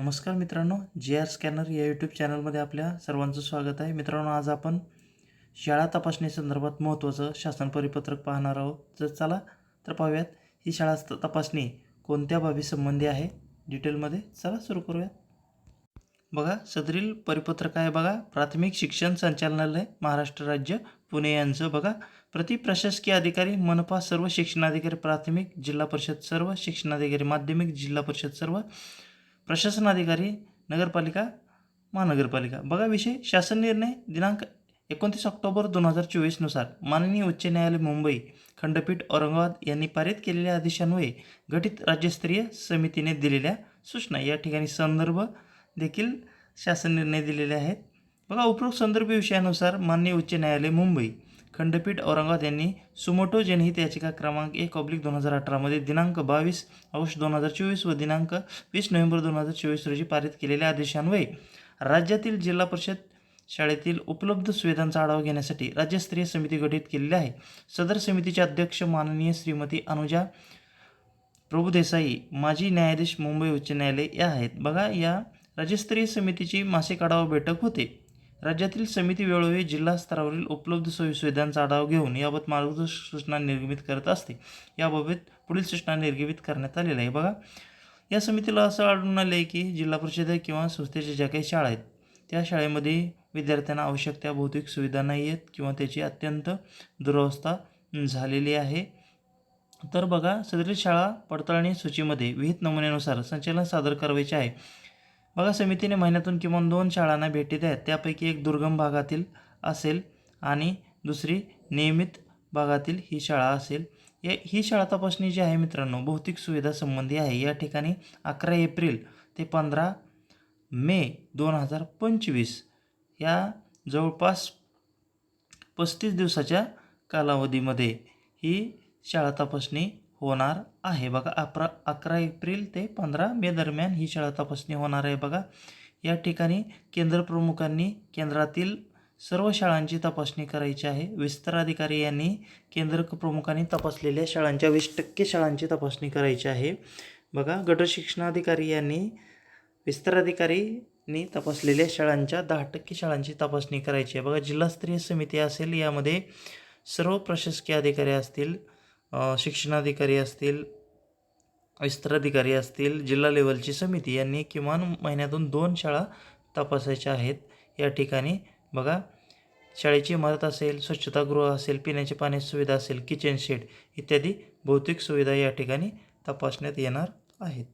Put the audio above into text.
नमस्कार मित्रांनो जे आर स्कॅनर या यूट्यूब चॅनलमध्ये आपल्या सर्वांचं स्वागत आहे. मित्रांनो आज आपण शाळा तपासणी संदर्भात महत्त्वाचं शासन परिपत्रक पाहणार आहोत. तर चला तर पाहूयात ही शाळा तपासणी कोणत्या बाबी संबंधी आहे? डिटेलमध्ये चला सुरू करूयात. बघा सदरील परिपत्रक आहे बघा. प्राथमिक शिक्षण संचालनालय महाराष्ट्र राज्य पुणे यांचं बघा. प्रति प्रशासकीय अधिकारी मनपा सर्व शिक्षणाधिकारी प्राथमिक जिल्हा परिषद सर्व शिक्षणाधिकारी माध्यमिक जिल्हा परिषद सर्व प्रशासनाधिकारी नगरपालिका महानगरपालिका. बघा विषय. शासन निर्णय दिनांक एकोणतीस ऑक्टोबर दोन हजार चोवीसनुसार माननीय उच्च न्यायालय मुंबई खंडपीठ औरंगाबाद यांनी पारित केलेल्या आदेशान्वये गठीत राज्यस्तरीय समितीने दिलेल्या सूचना. या ठिकाणी संदर्भ देखील शासन निर्णय दिलेले आहेत. बघा उपरोक्त संदर्भ विषयानुसार माननीय उच्च न्यायालय मुंबई खंडपीठ औरंगाबाद यांनी सुमोटो जनहित याचिका क्रमांक एक ऑब्लिक दोन हजार अठरामध्ये दिनांक बावीस ऑगस्ट दोन हजार चोवीस व दिनांक वीस नोव्हेंबर दोन हजार चोवीस रोजी पारित केलेल्या आदेशान्वये राज्यातील जिल्हा परिषद शाळेतील उपलब्ध सुविधांचा आढावा घेण्यासाठी राज्यस्तरीय समिती गठीत केलेली आहे. सदर समितीचे अध्यक्ष माननीय श्रीमती अनुजा प्रभुदेसाई माजी न्यायाधीश मुंबई उच्च न्यायालय या आहेत. बघा या राज्यस्तरीय समितीची मासिक आढावा बैठक होते. राज्यातील समिती वेळोवेळी जिल्हा स्तरावरील उपलब्ध सोयीसुविधांचा आढावा घेऊन याबाबत मार्गदर्शक सूचना निर्गमित करत असते. याबाबत पुढील सूचना निर्गमित करण्यात आलेल्या आहे बघा या समितीला असं आढळून आलं आहे की जिल्हा परिषद किंवा संस्थेच्या ज्या काही शाळा आहेत त्या शाळेमध्ये विद्यार्थ्यांना आवश्यक त्या भौतिक सुविधा नाही आहेत किंवा त्याची अत्यंत दुरावस्था झालेली आहे. तर बघा सदरील शाळा पडताळणी सूचीमध्ये विहित नमुन्यानुसार संचालन सादर करायचे आहे. बघा समितीने महिन्यातून किमान दोन शाळांना भेटी द्या. त्यापैकी एक दुर्गम भागातील असेल आणि दुसरी नियमित भागातील ही शाळा असेल. या ही शाळा तपासणी जी आहे मित्रांनो भौतिक सुविधा संबंधी आहे. या ठिकाणी अकरा एप्रिल ते पंधरा मे दोन हजार पंचवीस या जवळपास पस्तीस दिवसाच्या कालावधीमध्ये ही शाळा तपासणी होणार आहे. बघा अकरा अकरा एप्रिल ते पंधरा मे दरम्यान ही शाळा तपासणी होणार आहे. बघा या ठिकाणी केंद्र प्रमुखांनी केंद्रातील सर्व शाळांची तपासणी करायची आहे. विस्तार अधिकारी यांनी केंद्र प्रमुखांनी तपासलेल्या शाळांच्या वीस टक्के शाळांची तपासणी करायची आहे. बघा गट शिक्षणाधिकारी यांनी विस्तार अधिकारीनी तपासलेल्या शाळांच्या दहा टक्के शाळांची तपासणी करायची आहे. बघा जिल्हास्तरीय समिती असेल यामध्ये सर्व प्रशासकीय अधिकारी असतील शिक्षणाधिकारी असतील विस्तराधिकारी असतील जिल्हा लेवलची समिती यांनी किमान महिन्यातून दोन शाळा तपासायच्या आहेत. या ठिकाणी बघा शाळेची इमारत असेल स्वच्छतागृह असेल पिण्याची पाण्याची सुविधा असेल किचन शेड इत्यादी भौतिक सुविधा या ठिकाणी तपासण्यात येणार आहेत.